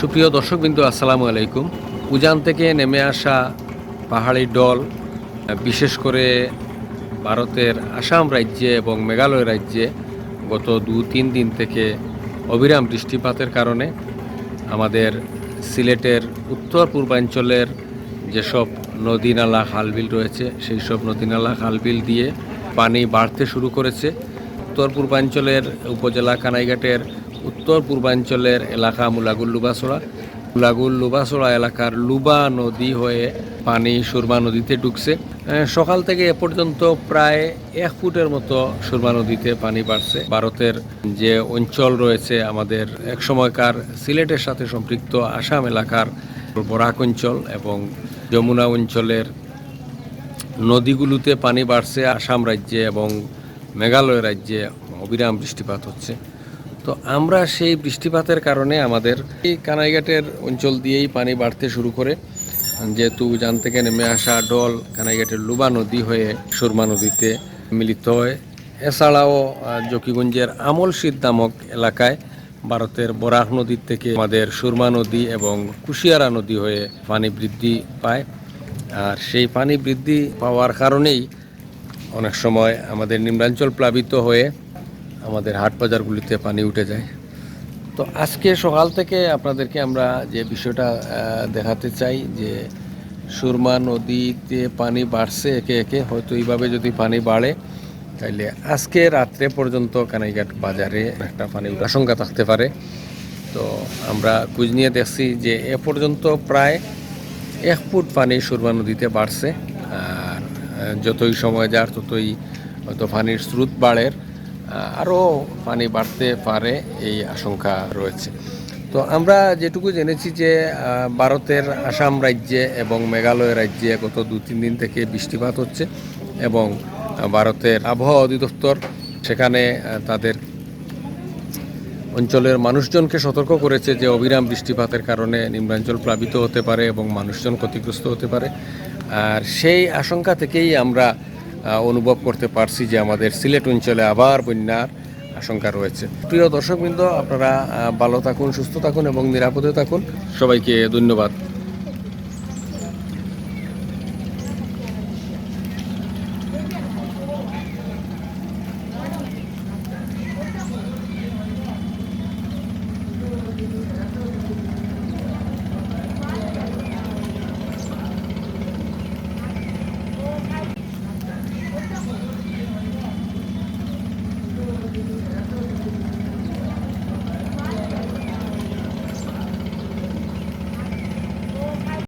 সুপ্রিয় দর্শকবিন্দু, আসসালামু আলাইকুম। উজান থেকে নেমে আসা পাহাড়ি ডল, বিশেষ করে ভারতের আসাম রাজ্যে এবং মেঘালয় রাজ্যে গত দু তিন দিন থেকে অবিরাম বৃষ্টিপাতের কারণে আমাদের সিলেটের উত্তর পূর্বাঞ্চলের যেসব নদী নালা খালবিল রয়েছে, সেই সব নদী নালা খালবিল দিয়ে পানি বাড়তে শুরু করেছে। উত্তর পূর্বাঞ্চলের উপজেলা কানাইঘাটের উত্তর পূর্বাঞ্চলের এলাকা মুলাগুল লুবাসোড়া। মুলাগুল লুবাসোড়া এলাকার লুবা নদী হয়ে পানি সুরমা নদীতে ঢুকছে সকাল থেকে এ পর্যন্ত প্রায় এক ফুটের মতো সুরমা নদীতে পানি বাড়ছে। ভারতের যে অঞ্চল রয়েছে আমাদের এক সময়কার সিলেটের সাথে সম্পৃক্ত আসাম এলাকার বরাক অঞ্চল এবং যমুনা অঞ্চলের নদীগুলোতে পানি বাড়ছে। আসাম রাজ্যে এবং মেঘালয় রাজ্যে অবিরাম বৃষ্টিপাত হচ্ছে। তো আমরা সেই বৃষ্টিপাতের কারণে আমাদের এই কানাইঘাটের অঞ্চল দিয়েই পানি বাড়তে শুরু করে। যেহেতু জান থেকে নেমে আসা ডল কানাইঘাটের লুবা নদী হয়ে সুরমা নদীতে মিলিত হয়। এছাড়াও জকিগঞ্জের আমল নামক এলাকায় ভারতের বরাক নদীর থেকে আমাদের সুরমা নদী এবং কুশিয়ারা নদী হয়ে পানি বৃদ্ধি পায়। আর সেই পানি বৃদ্ধি পাওয়ার কারণেই অনেক সময় আমাদের নিম্নাঞ্চল প্লাবিত হয়ে আমাদের হাট বাজারগুলিতে পানি উঠে যায়। তো আজকে সকাল থেকে আপনাদেরকে আমরা যে বিষয়টা দেখাতে চাই যে সুরমা নদীতে পানি বাড়ছে একে একে, হয়তো এইভাবে যদি পানি বাড়ে, তাইলে আজকে রাত্রে পর্যন্ত কানাইঘাট বাজারে একটা পানির আশঙ্কা থাকতে পারে। তো আমরা খোঁজ নিয়ে দেখছি যে এ পর্যন্ত প্রায় এক ফুট পানি সুরমা নদীতে বাড়ছে। আর যতই সময় যার, ততই হয়তো পানির স্রোত বাড়ের আরও পানি বাড়তে পারে এই আশঙ্কা রয়েছে। তো আমরা যেটুকু জেনেছি যে ভারতের আসাম রাজ্যে এবং মেঘালয় রাজ্যে গত দু তিন দিন থেকে বৃষ্টিপাত হচ্ছে এবং ভারতের আবহাওয়া অধিদপ্তর সেখানে তাদের অঞ্চলের মানুষজনকে সতর্ক করেছে যে, অবিরাম বৃষ্টিপাতের কারণে নিম্নাঞ্চল প্লাবিত হতে পারে এবং মানুষজন ক্ষতিগ্রস্ত হতে পারে। আর সেই আশঙ্কা থেকেই আমরা অনুভব করতে পারছি যে আমাদের সিলেট অঞ্চলে আবার বন্যার আশঙ্কা রয়েছে। প্রিয় দর্শকবৃন্দ, আপনারা ভালো থাকুন, সুস্থ থাকুন এবং নিরাপদে থাকুন। সবাইকে ধন্যবাদ।